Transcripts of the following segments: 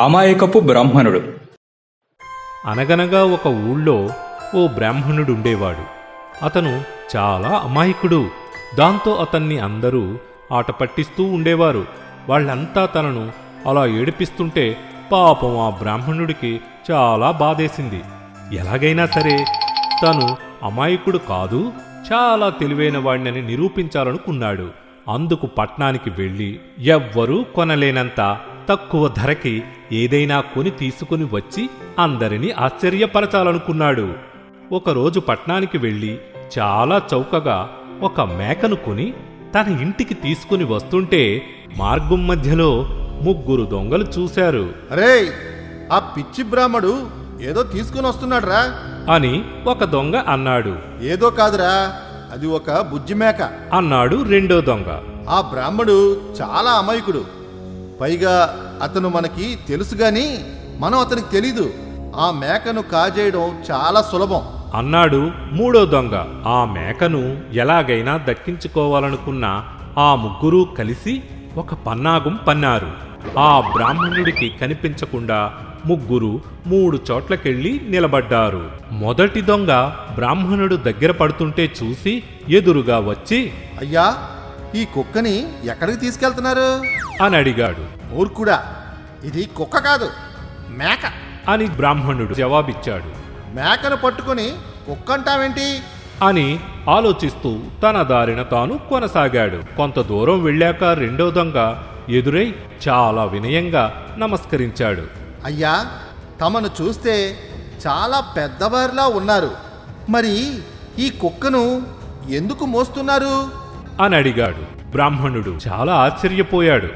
అమాయకపు బ్రాహ్మణుడు. అనగనగా ఒక ఊళ్ళో ఓ బ్రాహ్మణుడుండేవాడు. అతను చాలా అమాయకుడు. దాంతో అతన్ని అందరూ ఆట పట్టిస్తూ ఉండేవారు. వాళ్ళంతా తనను అలా ఏడిపిస్తుంటే పాపం ఆ బ్రాహ్మణుడికి చాలా బాధేసింది. ఎలాగైనా సరే తను అమాయకుడు కాదు చాలా తెలివైన వాడినని నిరూపించాలనుకున్నాడు. అందుకు పట్నానికి వెళ్ళి ఎవ్వరూ కొనలేనంత తక్కువ ధరకి ఏదైనా కొని తీసుకుని వచ్చి అందరినీ ఆశ్చర్యపరచాలనుకున్నాడు. ఒకరోజు పట్నానికి వెళ్ళి చాలా చౌకగా ఒక మేకను కొని తన ఇంటికి తీసుకుని వస్తుంటే మార్గం మధ్యలో ముగ్గురు దొంగలు చూశారు. అరే ఆ పిచ్చి బ్రాహ్మడు ఏదో తీసుకుని వస్తున్నాడురా. అని ఒక దొంగ అన్నాడు. ఏదో కాదురా అది ఒక బుజ్జి మేక. అన్నాడు రెండో దొంగ. ఆ బ్రాహ్మడు చాలా అమాయకుడు. పైగా అతను మనకి తెలుసు గాని మనం అతనికి తెలీదు. ఆ మేకను కాజేయడం చాలా సులభం. అన్నాడు మూడో దొంగ. ఆ మేకను ఎలాగైనా దక్కించుకోవాలనుకున్న ఆ ముగ్గురూ కలిసి ఒక పన్నాగం పన్నారు. ఆ బ్రాహ్మణుడికి కనిపించకుండా ముగ్గురు మూడు చోట్లకెళ్ళి నిలబడ్డారు. మొదటి దొంగ బ్రాహ్మణుడు దగ్గర పడుతుంటే చూసి ఎదురుగా వచ్చి అయ్యా ఈ కుక్కని ఎక్కడికి తీసుకెళ్తున్నారు? అని అడిగాడు. ఊరుకుడా ఇది కుక్క కాదు మేక. అని బ్రాహ్మణుడు జవాబిచ్చాడు. మేకను పట్టుకొని కుక్క అంటావేంటి అని ఆలోచిస్తూ తన దారిన తాను కొనసాగాడు. కొంత దూరం వెళ్ళాక రెండో దొంగ ఎదురై చాలా వినయంగా నమస్కరించాడు. అయ్యా తమను చూస్తే చాలా పెద్దవారిలా ఉన్నారు. మరి ఈ కుక్కను ఎందుకు మోస్తున్నారు? అని అడిగాడు. బ్రాహ్మణుడు చాలా ఆశ్చర్యపోయాడు.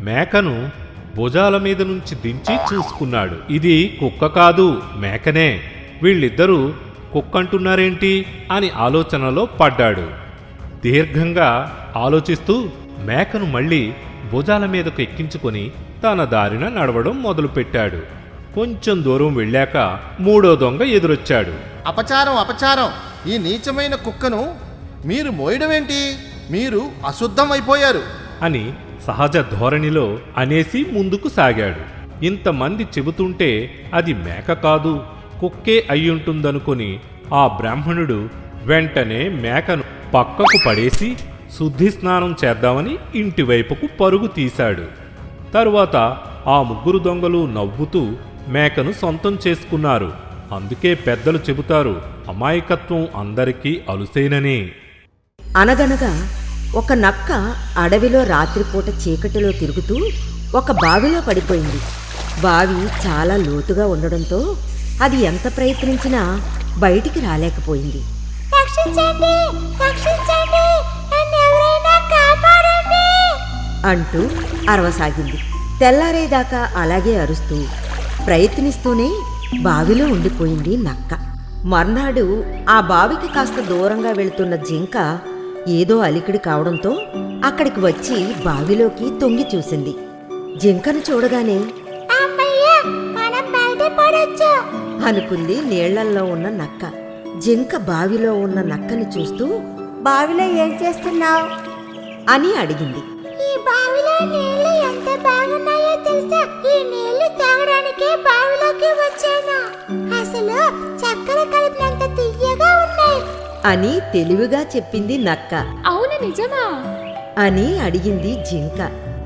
మేకను భుజాల మీద నుంచి దించి చూసుకున్నాడు. ఇది కుక్క కాదు మేకనే. వీళ్ళిద్దరూ కుక్కంటున్నారేంటి అని ఆలోచనలో పడ్డాడు. దీర్ఘంగా ఆలోచిస్తూ మేకను మళ్ళీ భుజాల మీదకు ఎక్కించుకొని తన దారిన నడవడం మొదలుపెట్టాడు. కొంచెం దూరం వెళ్ళాక మూడో దొంగ ఎదురొచ్చాడు. అపచారం అపచారం. ఈ నీచమైన కుక్కను మీరు మోయడమేంటి? మీరు అశుద్ధం అయిపోయారు అని సహజ ధోరణిలో అనేసి ముందుకు సాగాడు. ఇంతమంది చెబుతుంటే అది మేక కాదు కుక్కే అయ్యుంటుందనుకుని ఆ బ్రాహ్మణుడు వెంటనే మేకను పక్కకు పడేసి శుద్ధి స్నానం చేద్దామని ఇంటివైపుకు పరుగు తీశాడు. తరువాత ఆ ముగ్గురు దొంగలు నవ్వుతూ మేకను సొంతం చేసుకున్నారు. అందుకే పెద్దలు చెబుతారు అమాయకత్వం అందరికీ అలుసేననే. అనగనగా ఒక నక్క అడవిలో రాత్రిపూట చీకటిలో తిరుగుతూ ఒక బావిలో పడిపోయింది. బావి చాలా లోతుగా ఉండడంతో అది ఎంత ప్రయత్నించినా బయటికి రాలేకపోయింది. అంటూ అరవసాగింది. తెల్లారేదాకా అలాగే అరుస్తూ ప్రయత్నిస్తూనే బావిలో ఉండిపోయింది నక్క. మర్నాడు ఆ బావికి కాస్త దూరంగా వెళుతున్న జింక ఏదో అలికిడి కావడంతో అక్కడికి వచ్చి బావిలోకి తొంగి చూసింది. జింకను చూడగానే అనుకుంది నీళ్ళల్లో ఉన్న నక్క. జింక బావిలో ఉన్న నక్కని చూస్తూ బావిలో ఏం చేస్తున్నావు? అని అడిగింది. ఈ బావిలో నీళ్ళు ఎంత బాగున్నాయో తెలుసా? ఈ నీళ్ళు తాగడానికే బావిలోకి వచ్చాను. అసలు చక్కెర కలిపినంత తీయగా ఉన్నాయి. అని తెలివిగా చెప్పింది నక్క. అవును నిజమా? అని అడిగింది జింక.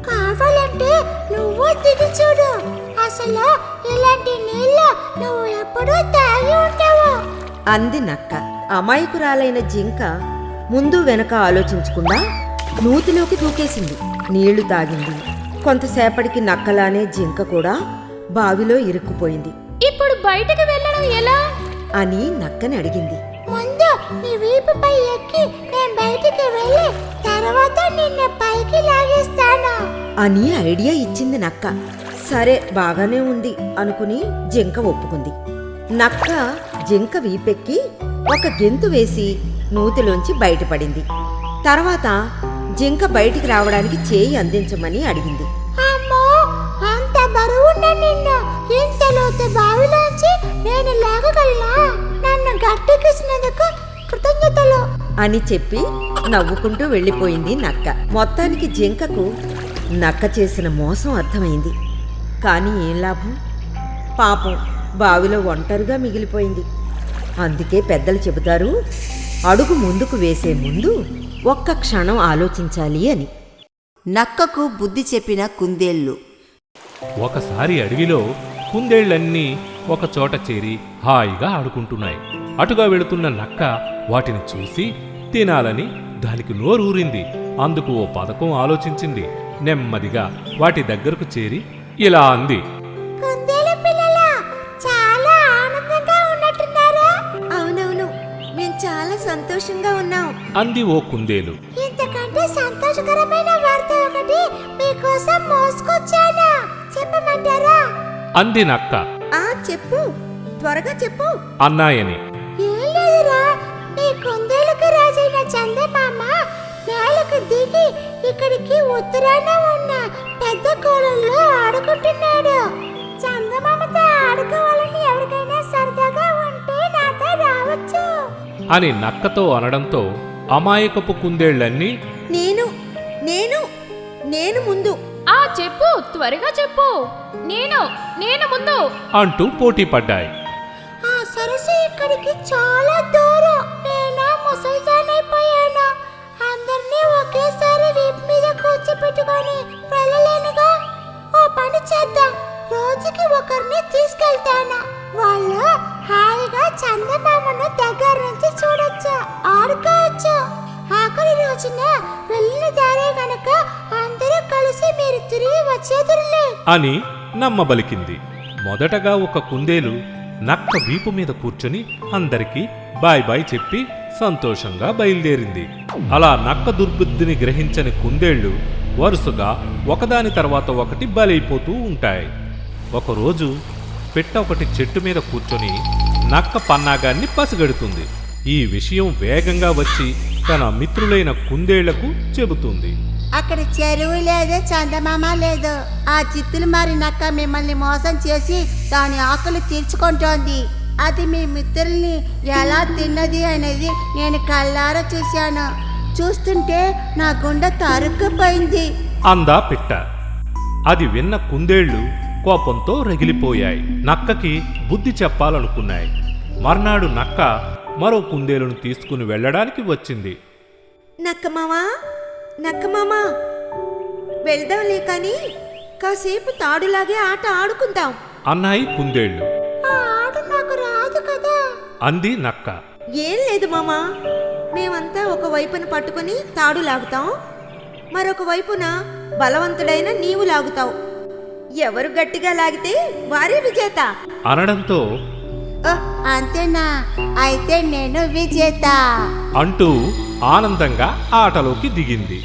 కావాలంటే నువ్వు దిగి చూడు. అసలు ఇలాంటి నీళ్ళు నువ్వు ఎప్పుడూ తాగి ఉండవు. అంది నక్క. అమాయకురాలైన జింక ముందు వెనక ఆలోచించకుండా నూతిలోకి దూకేసింది. నీళ్ళు తాగింది. కొంతసేపటికి నక్కలానే జింక కూడా బావిలో ఇరుక్కుపోయింది. ఇప్పుడు బయటకు వెళ్ళడం ఎలా? అని నక్కని అడిగింది. నీ వీపుపై ఎక్కి నేను బయటికి వెళ్ళి తర్వాత నిన్ను పైకి లాగేస్తాను. అని ఐడియా ఇచ్చింది నక్క. సరే బాగానే ఉంది అనుకుని జింక ఒప్పుకుంది. నక్క జింక వీపెక్కి ఒక గెంతు వేసి నూతిలోంచి బయటపడింది. తర్వాత జింక బయటికి రావడానికి చేయి అందించమని అడిగింది. అమ్మో అంత బరువున్న నిన్ను ఇంత లోతు బావిలోంచి నేను లాగగలనా? నన్ను కృతజ్ఞతలు అని చెప్పి నవ్వుకుంటూ వెళ్ళిపోయింది నక్క. మొత్తానికి జింకకు నక్క చేసిన మోసం అర్థమైంది. కానీ ఏం లాభం? పాపం బావిలో ఒంటరిగా మిగిలిపోయింది. అందుకే పెద్దలు చెబుతారు అడుగు ముందుకు వేసే ముందు ఒక్క క్షణం ఆలోచించాలి అని. నక్కకు బుద్ధి చెప్పిన కుందేళ్ళు. ఒకసారి అడవిలో కుందేళ్ళన్నీ ఒక చోట చేరి హాయిగా ఆడుకుంటున్నాయి. అటుగా వెళుతున్న నక్క వాటిని చూసి తినాలని దానికి నోరూరింది. అందుకు ఓ పథకం ఆలోచించింది. నెమ్మదిగా వాటి దగ్గరకు చేరి ఇలా అంది. కుందేలు పిల్లలా చాలా ఆనందంగా ఉన్నట్టున్నారా? అవునవును మేము చాలా సంతోషంగా ఉన్నాం. అంది ఓ కుందేలు. ఇంతకంటే సంతోషకరమైన వార్త ఒకటి మీకోసం మోసుకొచ్చాను? చెప్పమంటారా? అంది నక్క. ఆ చెప్పు. త్వరగా చెప్పు. అన్నాయని. ఏం లేదురా చందమామ నేలకు దిగి ఇక్కడికి ఉత్తరాన ఉన్న పెద్ద కోలంలో ఆడుకుంటున్నాడు. చందమామతో ఆడుకోవాలని ఎవరికైనా సరదాగా ఉంటే నాతో రావచ్చు. అని నక్కతో అనడంతో అమాయకపు కుందేళ్ళన్నీ నేను నేను నేను ముందు. ఆ చెప్పు త్వరగా చెప్పు. నేను నేను ముందు. అంటూ పోటీ పడ్డాయి. ఆ సరస్సు ఇక్కడికి చాలా దూరం. నేను ముసల్దానైపోయాను పెట్టుకొని వెళ్ళలేనుగా. ఓ పని చేద్దాం. రోజుకి ఒకరిని తీసుకెళ్తాను? వాళ్ళు హాయిగా చందమామను దగ్గర నుంచి చూడొచ్చు ఆడుకోవచ్చు. ఆఖరి రోజున వెళ్ళిన దారే గనక అందరూ కలిసి మీరు తిరిగి వచ్చేదురులే. అని నమ్మబలికింది. మొదటగా ఒక కుందేలు నక్క వీపు మీద కూర్చొని అందరికీ బాయ్ బాయ్ చెప్పి సంతోషంగా బయలుదేరింది. అలా నక్క దుర్బుద్ధిని గ్రహించని కుందేళ్ళు వరుసగా ఒకదాని తర్వాత ఒకటి బలైపోతూ ఉంటాయి. ఒకరోజు పెట్ట ఒకటి చెట్టు మీద కూర్చొని నక్క పన్నాగాన్ని పసిగడుతుంది. ఈ విషయం వేగంగా వచ్చి తన మిత్రులైన కుందేళ్ళకు చెబుతుంది. అక్కడ చెరువు లేదు చందమామ లేదు. ఆ చిత్తులు మారి నక్క మిమ్మల్ని మోసం చేసి దాని ఆకలి తీర్చుకుంటోంది. అది మీ మిత్రుల్ని ఎలా తిన్నది అనేది నేను కళ్ళారా చూశాను. చూస్తుంటే నా గుండె తరుక్కుపోయింది అందా పిట్ట. అది విన్న కుందేళ్ళు కోపంతో రగిలిపోయాయి. నక్కకి బుద్ధి చెప్పాలనుకున్నాయి. మర్నాడు నక్క మరో కుందేలును తీసుకుని వెళ్ళడానికి వచ్చింది. నక్కమామా నక్కమామా వెళ్దాంలే కానీ కాసేపు తాడులాగే ఆట ఆడుకుందాం. అన్నాయి కుందేళ్ళు. ఆ ఆట నాకు రాదు కదా. అంది నక్క. ఏం లేదు మామా మేమంతా ఒక వైపున పట్టుకొని తాడు లాగుతాం మరొక వైపున బలవంతుడైన నీవు లాగుతావు. ఎవరు గట్టిగా లాగితే వారే విజేత. అనడంతో అంతేనా? అయితే నేను విజేత. అంటూ ఆనందంగా ఆటలోకి దిగింది.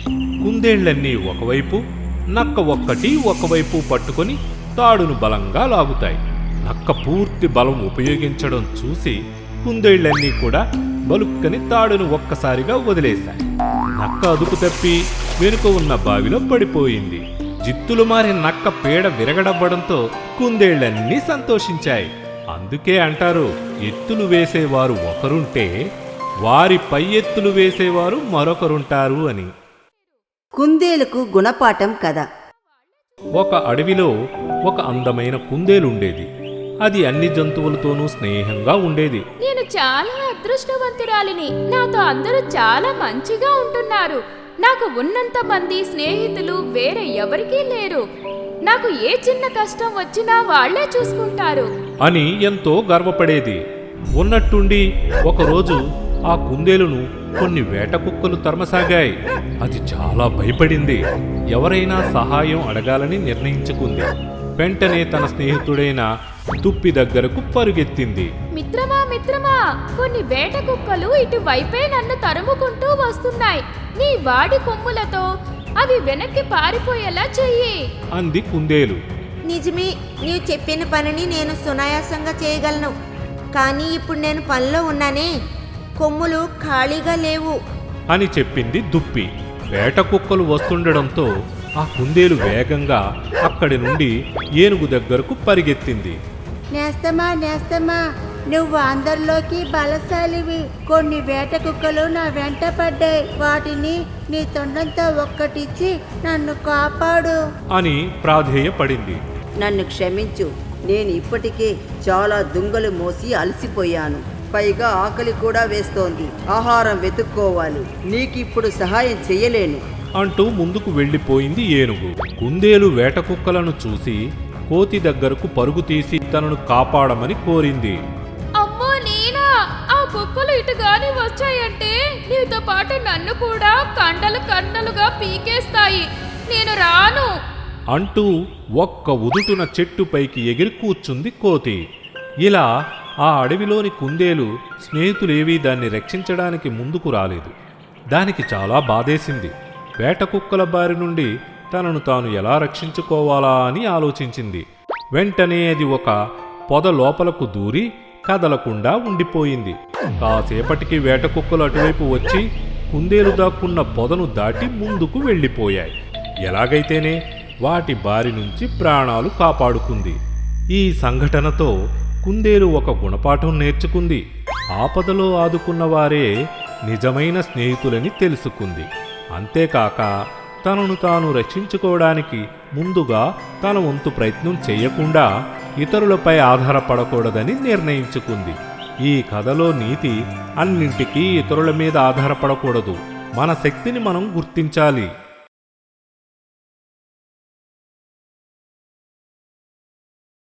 కుందేళ్ళన్నీ ఒకవైపు నక్క ఒక్కటి ఒకవైపు పట్టుకొని తాడును బలంగా లాగుతాయి. నక్క పూర్తి బలం ఉపయోగించడం చూసి కుందేళ్ళన్నీ కూడా బలుక్కని తాడును ఒక్కసారిగా వదిలేశాయి. నక్క అదుపు తప్పి వెనుక ఉన్న బావిలో పడిపోయింది. జిత్తులు మారి నక్క పీడ విరగడవ్వడంతో కుందేళ్ళన్నీ సంతోషించాయి. అందుకే అంటారు ఎత్తులు వేసేవారు ఒకరుంటే వారి పై ఎత్తులు వేసేవారు మరొకరుంటారు అని. కుందేలుకు గుణపాఠం కదా ఒక అడవిలో ఒక అందమైన కుందేలుండేది. అది అన్ని జంతువులతోనూ స్నేహంగా ఉండేది. నేను చాలా అదృష్టవంతురాలిని. నాతో అందరూ చాలా మంచిగా ఉంటున్నారు. నాకు ఉన్నంత మంది స్నేహితులు వేరే ఎవరికీ లేరు. నాకు ఏ చిన్న కష్టం వచ్చినా వాళ్ళే చూసుకుంటారు. అని ఎంతో గర్వపడేది. ఉన్నట్టుండి ఒకరోజు ఆ కుందేలును కొన్ని వేట కుక్కలు తరమసాగాయి. అది చాలా భయపడింది. ఎవరైనా సహాయం అడగాలని నిర్ణయించుకుంది. వెంటనే తన స్నేహితుడైన తుప్పి దగ్గరకు పరుగెత్తింది. మిత్రమా మిత్రమా కొన్ని వేట కుక్కలు ఇటువైపే నన్ను తరుముకుంటూ వస్తున్నాయి. నీ వాడి కొమ్ములతో అవి వెనక్కి పారిపోయేలా చెయ్యి. అంది కుందేలు. నిజమే నీవు చెప్పిన పనిని నేను సునాయాసంగా చేయగలను. కానీ ఇప్పుడు నేను పనిలో ఉన్నానే కొమ్ములు ఖాళీగా లేవు. అని చెప్పింది దుప్పి. వేట కుక్కలు వస్తుండడంతో ఆ కుందేలు వేగంగా అక్కడి నుండి ఏనుగు దగ్గరకు పరిగెత్తింది. నేస్తమా నేస్తమా నువ్వు అందరిలోకి బలశాలివి. కొన్ని వేట కుక్కలు నా వెంట పడ్డాయి. వాటిని నీ తొండంతో ఒక్కటిచ్చి నన్ను కాపాడు. అని ప్రాధేయపడింది. నన్ను క్షమించు. నేను ఇప్పటికే చాలా దుంగలు మోసి అలసిపోయాను. పైగా ఆకలి కూడా వేస్తోంది. ఆహారం వెతుక్కోవాలి. నీకిప్పుడు సహాయం చెయ్యలేను. అంటూ ముందుకు వెళ్ళిపోయింది ఏనుగు. కుందేలు వేట కుక్కలను చూసి కోతి దగ్గరకు పరుగు తీసి తనను కాపాడమని కోరింది. అమ్మో నేనా ఆ కుక్కలు ఇటు గాని వచ్చాయంటే నీతో పాటు నన్ను కూడా కండలు కండలుగా పీకేస్తాయి. నేను రాను. అంటూ ఒక్క ఉదుటున చెట్టుపైకి ఎగిరి కూర్చుంది కోతి. ఇలా ఆ అడవిలోని కుందేలు స్నేహితులేవీ దాన్ని రక్షించడానికి ముందుకు రాలేదు. దానికి చాలా బాధేసింది. వేట కుక్కల బారి నుండి తనను తాను ఎలా రక్షించుకోవాలా అని ఆలోచించింది. వెంటనే అది ఒక పొద లోపలకు దూరి కదలకుండా ఉండిపోయింది. కాసేపటికి వేట కుక్కలు అటువైపు వచ్చి కుందేలు దాక్కున్న పొదను దాటి ముందుకు వెళ్ళిపోయాయి. ఎలాగైతేనే వాటి బారి నుంచి ప్రాణాలు కాపాడుకుంది. ఈ సంఘటనతో కుందేలు ఒక గుణపాఠం నేర్చుకుంది. ఆపదలో ఆదుకున్న వారే నిజమైన స్నేహితులని తెలుసుకుంది. అంతేకాక తనను తాను రక్షించుకోవడానికి ముందుగా తన వంతు ప్రయత్నం చేయకుండా ఇతరులపై ఆధారపడకూడదని నిర్ణయించుకుంది. ఈ కథలో నీతి అన్నింటికీ ఇతరుల మీద ఆధారపడకూడదు. మన శక్తిని మనం గుర్తించాలి.